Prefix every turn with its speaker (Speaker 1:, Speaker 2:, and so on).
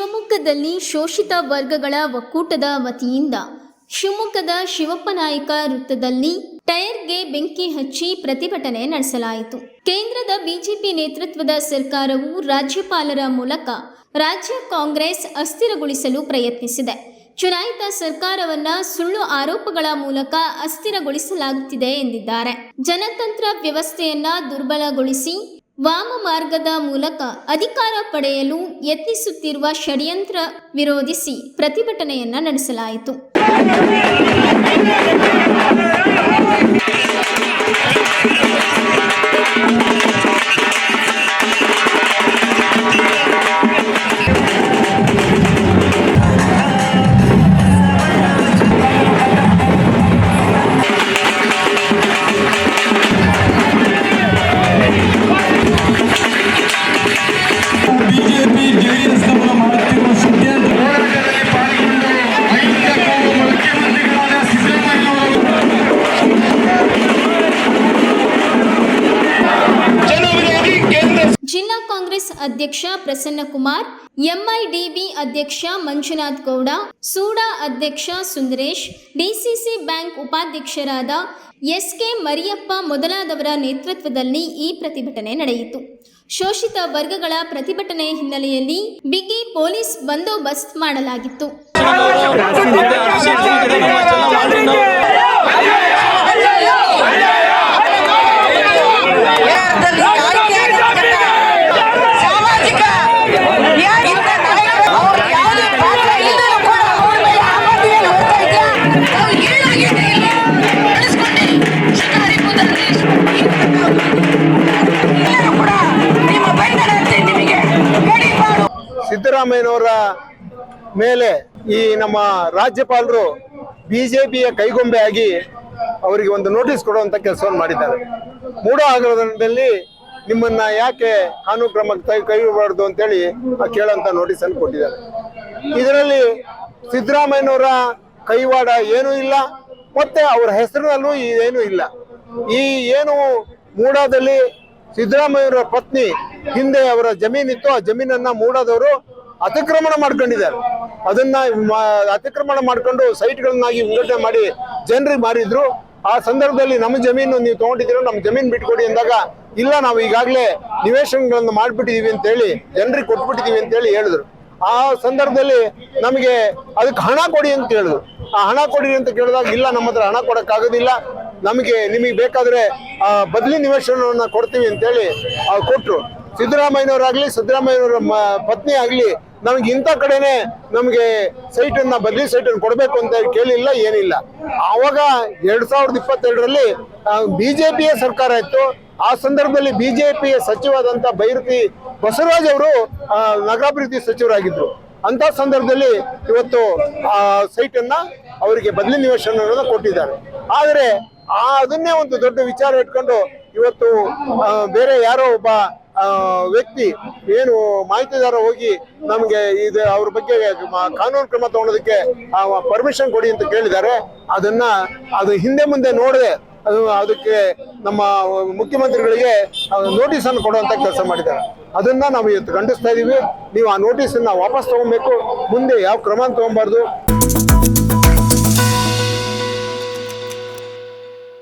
Speaker 1: ಶಿವಮೊಗ್ಗದಲ್ಲಿ ಶೋಷಿತ ವರ್ಗಗಳ ಒಕ್ಕೂಟದ ವತಿಯಿಂದ ಶಿವಮೊಗ್ಗದ ಶಿವಪ್ಪನಾಯಕ ವೃತ್ತದಲ್ಲಿ ಟೈರ್ಗೆ ಬೆಂಕಿ ಹಚ್ಚಿ ಪ್ರತಿಭಟನೆ ನಡೆಸಲಾಯಿತು. ಕೇಂದ್ರದ ಬಿಜೆಪಿ ನೇತೃತ್ವದ ಸರ್ಕಾರವು ರಾಜ್ಯಪಾಲರ ಮೂಲಕ ರಾಜ್ಯ ಕಾಂಗ್ರೆಸ್ ಅಸ್ಥಿರಗೊಳಿಸಲು ಪ್ರಯತ್ನಿಸಿದೆ. ಚುನಾಯಿತ ಸರ್ಕಾರವನ್ನ ಸುಳ್ಳು ಆರೋಪಗಳ ಮೂಲಕ ಅಸ್ಥಿರಗೊಳಿಸಲಾಗುತ್ತಿದೆ ಎಂದಿದ್ದಾರೆ. ಜನತಂತ್ರ ವ್ಯವಸ್ಥೆಯನ್ನ ದುರ್ಬಲಗೊಳಿಸಿ ವಾಮ ಮಾರ್ಗದ ಮೂಲಕ ಅಧಿಕಾರ ಪಡೆಯಲು ಯತ್ನಿಸುತ್ತಿರುವ ಷಡ್ಯಂತ್ರ ವಿರೋಧಿಸಿ ಪ್ರತಿಭಟನೆಯನ್ನ ನಡೆಸಲಾಯಿತು. ಕಾಂಗ್ರೆಸ್ ಅಧ್ಯಕ್ಷ ಪ್ರಸನ್ನ ಕುಮಾರ್ ಎಂಐಡಿಬಿ ಅಧ್ಯಕ್ಷ ಮಂಜುನಾಥ್ ಗೌಡ, ಸೂಡಾ ಅಧ್ಯಕ್ಷ ಸುಂದರೇಶ್, ಡಿಸಿಸಿ ಬ್ಯಾಂಕ್ ಉಪಾಧ್ಯಕ್ಷರಾದ ಎಸ್ಕೆ ಮರಿಯಪ್ಪ ಮೊದಲಾದವರ ನೇತೃತ್ವದಲ್ಲಿ ಈ ಪ್ರತಿಭಟನೆ ನಡೆಯಿತು. ಶೋಷಿತ ವರ್ಗಗಳ ಪ್ರತಿಭಟನೆ ಹಿನ್ನೆಲೆಯಲ್ಲಿ ಬಿಗಿ ಪೊಲೀಸ್ ಬಂದೋಬಸ್ತ್ ಮಾಡಲಾಗಿತ್ತು.
Speaker 2: ಸಿದ್ದರಾಮಯ್ಯನವರ ಮೇಲೆ ಈ ನಮ್ಮ ರಾಜ್ಯಪಾಲರು ಬಿಜೆಪಿಯ ಕೈಗೊಂಬೆ ಆಗಿ ಅವರಿಗೆ ಒಂದು ನೋಟಿಸ್ ಕೊಡುವಂತ ಕೆಲಸವನ್ನು ಮಾಡಿದ್ದಾರೆ. ಮೂಡ ಆಗ್ರಹದಲ್ಲಿ ನಿಮ್ಮನ್ನ ಯಾಕೆ ಕಾನೂನು ಕ್ರಮಕ್ಕೆ ಕೈಗೊಳ್ಳಬಾರ್ದು ಅಂತೇಳಿ ಕೇಳೋಂತ ನೋಟಿಸ್ ಅನ್ನು ಕೊಟ್ಟಿದ್ದಾರೆ. ಇದರಲ್ಲಿ ಸಿದ್ದರಾಮಯ್ಯನವರ ಕೈವಾಡ ಏನೂ ಇಲ್ಲ, ಮತ್ತೆ ಅವರ ಹೆಸರಿನಲ್ಲೂ ಏನೂ ಇಲ್ಲ. ಈ ಏನು ಮೂಡಾದಲ್ಲಿ ಸಿದ್ದರಾಮಯ್ಯವರ ಪತ್ನಿ ಹಿಂದೆ ಅವರ ಜಮೀನಿತ್ತು, ಆ ಜಮೀನನ್ನ ಮೂಡಾದವರು ಅತಿಕ್ರಮಣ ಮಾಡ್ಕೊಂಡಿದ್ದಾರೆ ಅದನ್ನ ಅತಿಕ್ರಮಣ ಮಾಡ್ಕೊಂಡು ಸೈಟ್ಗಳನ್ನಾಗಿ ವಿಂಗಡಣೆ ಮಾಡಿ ಜನರಿಗೆ ಮಾರಿದ್ರು ಆ ಸಂದರ್ಭದಲ್ಲಿ ನಮ್ಮ ಜಮೀನು ನೀವು ತಗೊಂಡಿದ್ದೀರೋ ನಮ್ಮ ಜಮೀನು ಬಿಟ್ಕೊಡಿ ಅಂದಾಗ, ಇಲ್ಲ, ನಾವು ಈಗಾಗಲೇ ನಿವೇಶನಗಳನ್ನು ಮಾಡ್ಬಿಟ್ಟಿದೀವಿ ಅಂತ ಹೇಳಿ ಜನರಿಗೆ ಕೊಟ್ಬಿಟ್ಟಿದೀವಿ ಅಂತ ಹೇಳಿ ಹೇಳಿದ್ರು. ಆ ಸಂದರ್ಭದಲ್ಲಿ ನಮಗೆ ಅದಕ್ಕೆ ಹಣ ಕೊಡಿ ಅಂತ ಹೇಳಿದ್ರು. ಆ ಹಣ ಕೊಡಿ ಅಂತ ಕೇಳಿದಾಗ, ಇಲ್ಲ, ನಮ್ಮ ಹತ್ರ ಹಣ ಕೊಡೋಕ್ಕಾಗೋದಿಲ್ಲ. ನಮಗೆ ನಿಮಗೆ ಬೇಕಾದರೆ, ಆ, ಬದಲಿ ನಿವೇಶನವನ್ನು ಕೊಡ್ತೀವಿ ಅಂತೇಳಿ ಅವ್ರು ಕೊಟ್ಟರು ಸಿದ್ದರಾಮಯ್ಯನವರಾಗಲಿ, ಸಿದ್ದರಾಮಯ್ಯನವರ ಪತ್ನಿ ಆಗ್ಲಿ ನಮ್ಗೆ ಇಂಥ ಕಡೆನೆ ನಮಗೆ ಸೈಟ್ ಅನ್ನ ಬದಲಿ ಸೈಟ್ ಅನ್ನು ಕೊಡಬೇಕು ಅಂತ ಕೇಳಿಲ್ಲ, ಏನಿಲ್ಲ. ಆವಾಗ ಎರಡ್ ಸಾವಿರದ ಇಪ್ಪತ್ತೆರಡರಲ್ಲಿ ಬಿಜೆಪಿಯ ಸರ್ಕಾರ ಇತ್ತು. ಆ ಸಂದರ್ಭದಲ್ಲಿ ಬಿಜೆಪಿಯ ಸಚಿವಾದಂಥ ಬೈರತಿ ಬಸವರಾಜ್ ಅವರು ನಗರಾಭಿವೃದ್ಧಿ ಸಚಿವರಾಗಿದ್ರು. ಅಂತ ಸಂದರ್ಭದಲ್ಲಿ ಇವತ್ತು, ಆ ಸೈಟ್ ಅನ್ನ ಅವರಿಗೆ ಬದಲಿ ನಿವೇಶನವನ್ನು ಕೊಟ್ಟಿದ್ದಾರೆ. ಆದರೆ, ಆ, ಅದನ್ನೇ ಒಂದು ದೊಡ್ಡ ವಿಚಾರ ಇಟ್ಕೊಂಡು ಇವತ್ತು ಬೇರೆ ಯಾರೋ ಒಬ್ಬ ವ್ಯಕ್ತಿ ಏನು ಮಾಹಿತಿದಾರ ಹೋಗಿ ನಮಗೆ ಇದು, ಅವ್ರ ಬಗ್ಗೆ ಕಾನೂನು ಕ್ರಮ ತಗೊಳೋದಕ್ಕೆ ಪರ್ಮಿಷನ್ ಕೊಡಿ ಅಂತ ಕೇಳಿದ್ದಾರೆ. ಅದನ್ನ ಅದು ಹಿಂದೆ ಮುಂದೆ ನೋಡದೆ, ಅದು ಅದಕ್ಕೆ ನಮ್ಮ ಮುಖ್ಯಮಂತ್ರಿಗಳಿಗೆ ನೋಟಿಸ್ ಅನ್ನು ಕೊಡುವಂತ ಕೆಲಸ ಮಾಡಿದ್ದಾರೆ. ಅದನ್ನ ನಾವು ಇವತ್ತು ಖಂಡಿಸ್ತಾ ಇದೀವಿ. ನೀವು ಆ ನೋಟಿಸ್ ಅನ್ನ ವಾಪಸ್ ತಗೊಬೇಕು. ಮುಂದೆ ಯಾವ ಕ್ರಮ ತಗೊಬಾರ್ದು.